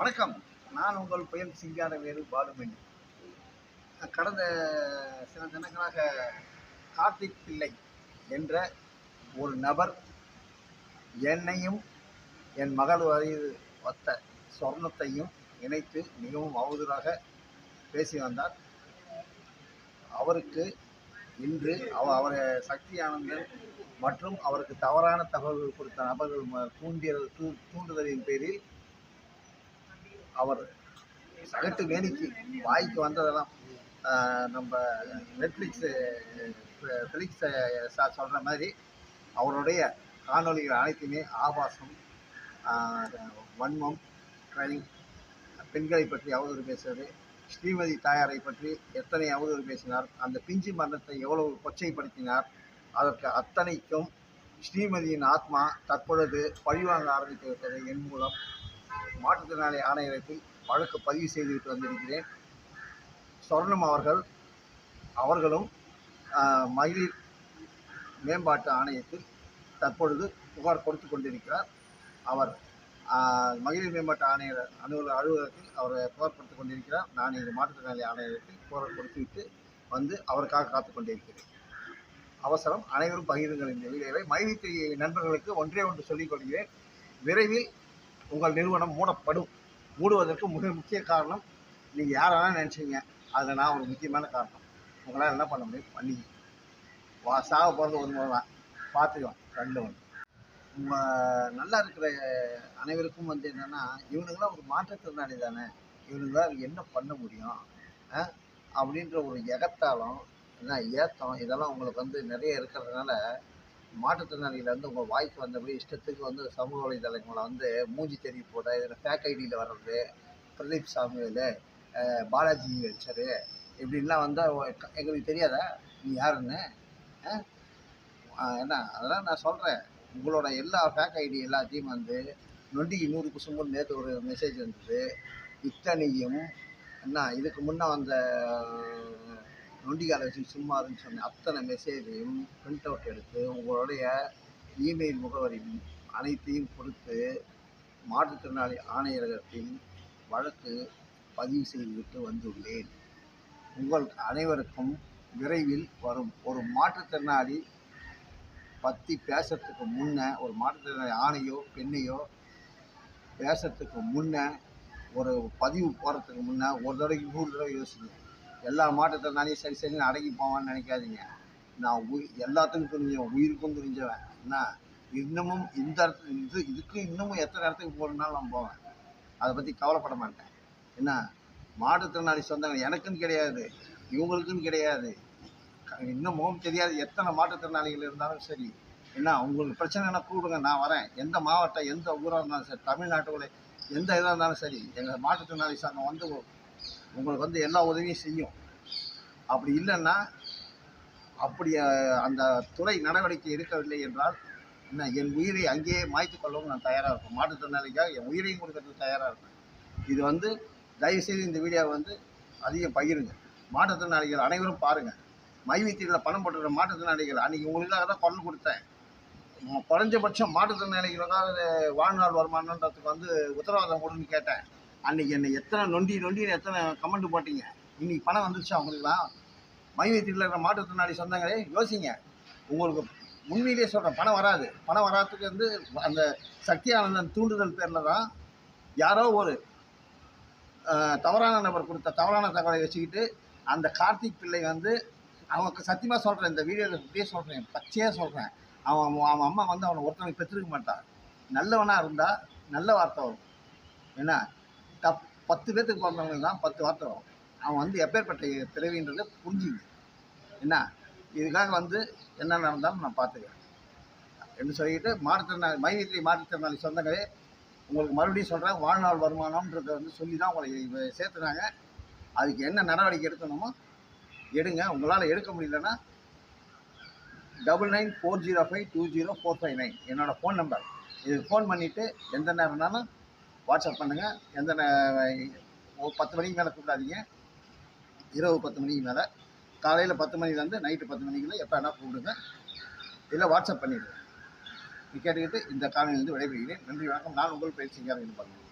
வணக்கம். நான் உங்கள் புயல் சிங்காரவேலு பாலுமணி. கடந்த சில தினங்களாக கார்த்திக் பிள்ளை என்ற ஒரு நபர் என்னையும் என் மகள் வயது ஒத்த சொர்ணத்தையும் இணைத்து மிகவும் அவதூறாக பேசி வந்தார். அவருக்கு இன்று அவ அவர் சக்தி ஆனந்தன் மற்றும் அவருக்கு தவறான தகவல்கள் கொடுத்த நபர்கள் தூண்டியல் தூண்டிய தூ தூண்டுதலின் பேரில் அவர் சகட்டு வேலைக்கு வாய்க்கு வந்ததெல்லாம் நம்ம நெட்ஃப்ளிக்ஸு ஃபிலிக்ஸ் சார் சொல்கிற மாதிரி அவருடைய காணொளிகள் அனைத்துமே ஆபாசம் வன்மம் ட்ரைங் பெண்களை பற்றி அவதூறு பேசுவது ஸ்ரீமதி தாயாரை பற்றி எத்தனை அவதூறு பேசினார் அந்த பிஞ்சு மரணத்தை எவ்வளவு கொச்சைப்படுத்தினார் அதற்கு அத்தனைக்கும் ஸ்ரீமதியின் ஆத்மா தற்பொழுது பழிவாங்க ஆரம்பித்து விட்டது என் மூலம். மாற்றுத்திறனாளி ஆணையத்தில் வழக்கு பதிவு செய்துவிட்டு வந்திருக்கிறேன். சொர்ணம் அவர்கள் அவர்களும் மகளிர் மேம்பாட்டு ஆணையத்தில் தற்பொழுது புகார் கொடுத்து கொண்டிருக்கிறார். அவர் மகளிர் மேம்பாட்டு ஆணையர் அலுவலக அலுவலகத்தில் அவர் புகார் கொடுத்து கொண்டிருக்கிறார். நான் இந்த மாற்றுத்திறனாளி ஆணையத்தில் புகார் கொடுத்துவிட்டு வந்து அவருக்காக காத்து கொண்டிருக்கிறேன். அவசரம் அனைவரும் பகிருங்கள் இந்த வீடியோவை. மகிழ்ச்சி நண்பர்களுக்கு ஒன்றே ஒன்று சொல்லிக் கொள்கிறேன். விரைவில் உங்கள் நிறுவனம் மூடப்படும். மூடுவதற்கு மிக முக்கிய காரணம் நீங்கள் யாரெல்லாம் நினச்சிங்க அதில் நான் ஒரு முக்கியமான காரணம். உங்களால் என்ன பண்ண முடியும்? பண்ணிங்க வா சாக போகிறது ஒரு முறை தான். பார்த்துக்கலாம் ரெண்டு ஒன்று உங்கள் நல்லா இருக்கிற அனைவருக்கும் வந்து என்னென்னா இவனுங்களாம் ஒரு மாற்றுத்திறனாளி தானே. இவனுங்களாம் என்ன பண்ண முடியும்? அப்படின்ற ஒரு எகத்தாலும் என்ன ஏத்தம் இதெல்லாம் உங்களுக்கு வந்து நிறைய இருக்கிறதுனால மாற்றுத்திறனாளிகள் வந்து உங்கள் வாய்க்கு வந்தபடி இஷ்டத்துக்கு வந்து சமூக வலைதளங்களை வந்து மூஞ்சி தெரிய போட இதில் ஃபேக் ஐடியில் வர்றது பிரதீப் சாமுவேலு பாலாஜி வெஞ்சரு இப்படின்லாம் வந்தால் எங்களுக்கு தெரியாதா? நீ யாருன்னு? என்ன? அதெல்லாம் நான் சொல்கிறேன் உங்களோட எல்லா ஃபேக் ஐடி எல்லாத்தையும் வந்து நொண்டிக்கு நூறு குசும்புன்னு நேற்று ஒரு மெசேஜ் வந்தது. இத்தனையும் என்ன இதுக்கு முன்னே வந்த நொண்டிக்கால வச்சு சும்மாருன்னு சொன்ன அத்தனை மெசேஜையும் பிரிண்ட் அவுட் எடுத்து உங்களுடைய இமெயில் முகவரி அனைத்தையும் கொடுத்து மாற்றுத்திறனாளி ஆணையரகத்தின் வழக்கு பதிவு செய்துவிட்டு வந்துள்ளேன். உங்கள் அனைவருக்கும் விரைவில் வரும். ஒரு மாற்றுத்திறனாளி பற்றி பேசுறதுக்கு முன்னே ஒரு மாற்றுத்திறனாளி ஆணையோ பெண்ணையோ பேசுறதுக்கு முன்னே ஒரு பதிவு போகிறதுக்கு முன்னே ஒரு தடவைக்கு நூறு தடவை யோசிக்கணும் எல்லா மாற்றுத்திறனாலையும் சரி சரின்னு அடங்கி போவான்னு நினைக்காதீங்க. நான் உயிர் எல்லாத்துக்கும் தெரிஞ்சவன் உயிருக்கும் தெரிஞ்சவன் என்ன? இன்னமும் இந்த இடத்துல இது இதுக்கு இன்னமும் எத்தனை இடத்துக்கு போகணுன்னாலும் நான் போவேன். அதை பற்றி கவலைப்பட மாட்டேன். என்ன? மாற்றுத்திறனாளி சொந்தங்கள் எனக்குன்னு கிடையாது இவங்களுக்குன்னு கிடையாது. க- இன்னும் முகம் தெரியாது எத்தனை மாற்றுத்திறனாளிகள் இருந்தாலும் சரி. என்ன? உங்களுக்கு பிரச்சனைனா கூடுங்க நான் வரேன். எந்த மாவட்டம் எந்த ஊராக இருந்தாலும் சரி தமிழ்நாட்டுக்குள்ளே எந்த இதாக இருந்தாலும் சரி எங்கள் மாற்றுத்திறனாளி சங்கம் வந்து உங்களுக்கு வந்து எல்லா உதவியும் செய்யும். அப்படி இல்லைன்னா அப்படி அந்த துறை நடவடிக்கை எடுக்கவில்லை என்றால் என்ன என் உயிரை அங்கேயே மாய்த்து கொள்ளவும் நான் தயாராக இருப்பேன். மாற்றுத்திறனாளிக்காக என் உயிரையும் கொடுக்கறதுக்கு தயாராக இருப்பேன். இது வந்து தயவுசெய்து இந்த வீடியோவை வந்து அதிகம் பகிருங்க. மாற்றுத்திறனாளிகள் அனைவரும் பாருங்கள் மைவீத்தியில் பணம் போட்டுக்கிற மாற்றுத்திறனாளிகள் அன்றைக்கி உங்களுக்காக தான் குரல் கொடுத்தேன். குறைஞ்சபட்சம் மாற்றுத்திறனாளிகளுக்காக வாழ்நாள் வருமானன்றதுக்கு வந்து உத்தரவாதம் கொடுன்னு கேட்டேன். அன்றைக்கி என்னை எத்தனை நொண்டி நொண்டின்னு எத்தனை கமெண்ட் போட்டீங்க? இன்னைக்கு பணம் வந்துருச்சு அவங்களுக்குலாம் மைவீத்தியில் இருக்கிற மாற்றுத்திறனாளி சொந்தங்களே யோசிங்க. உங்களுக்கு உண்மையிலேயே சொல்கிறேன் பணம் வராது. பணம் வராதுக்கு வந்து அந்த சக்தி ஆனந்தன் தூண்டுதல் பேரில் தான் யாரோ ஒரு தவறான நபர் கொடுத்த தவறான தகவலை வச்சுக்கிட்டு அந்த கார்த்திக் பிள்ளை வந்து அவனுக்கு சத்தியமாக சொல்கிறேன் இந்த வீடியோவில் இப்படியே சொல்கிறேன் பச்சையாக சொல்கிறேன் அவன் அவன் அவன் அம்மா வந்து அவனை ஒருத்தனுக்கு பெற்றிருக்க மாட்டான் நல்லவனாக இருந்தால் நல்ல வார்த்தை வரும். என்ன? தப் பத்து பேர்த்துக்கு பிறந்தவங்களுக்கு தான் பத்து வார்த்தை வரும். அவன் வந்து எப்பேற்பட்ட பிறவின்றதை புரிஞ்சுங்க. என்ன? இதுக்காக வந்து என்ன நடந்தாலும் நான் பார்த்துக்கிறேன். என்று சொல்லிட்டு மாற்றுத்திறனாளி மைவீத்திரி மாற்றுத்திறனாளி சொந்தங்களே உங்களுக்கு மறுபடியும் சொல்கிறேன் வாழ்நாள் வருமானம்ன்றதை வந்து சொல்லி தான் உங்களை சேர்த்துனாங்க அதுக்கு என்ன நடவடிக்கை எடுக்கணுமோ எடுங்க. உங்களால் எடுக்க முடியலன்னா double nine four zero five two zero four five nine என்னோடய ஃபோன் நம்பர் இது ஃபோன் பண்ணிவிட்டு எந்த நேரம்னாலும் வாட்ஸ்அப் பண்ணுங்கள் எந்த பத்து மணிக்கு மேலே கூப்பிடாதீங்க. இரவு பத்து மணிக்கு மேலே. காலையில் பத்து மணிலேருந்து நைட்டு பத்து மணிக்குள்ள எப்போ வேணால் கூப்பிடுங்க. இல்லை வாட்ஸ்அப் பண்ணிவிடுங்க கேட்டுக்கிட்டு இந்த காலையிலிருந்து விடைபெறுகிறேன். நன்றி வணக்கம். நான் உங்கள் பயிற்சிக்காரன் பண்ணுறேன்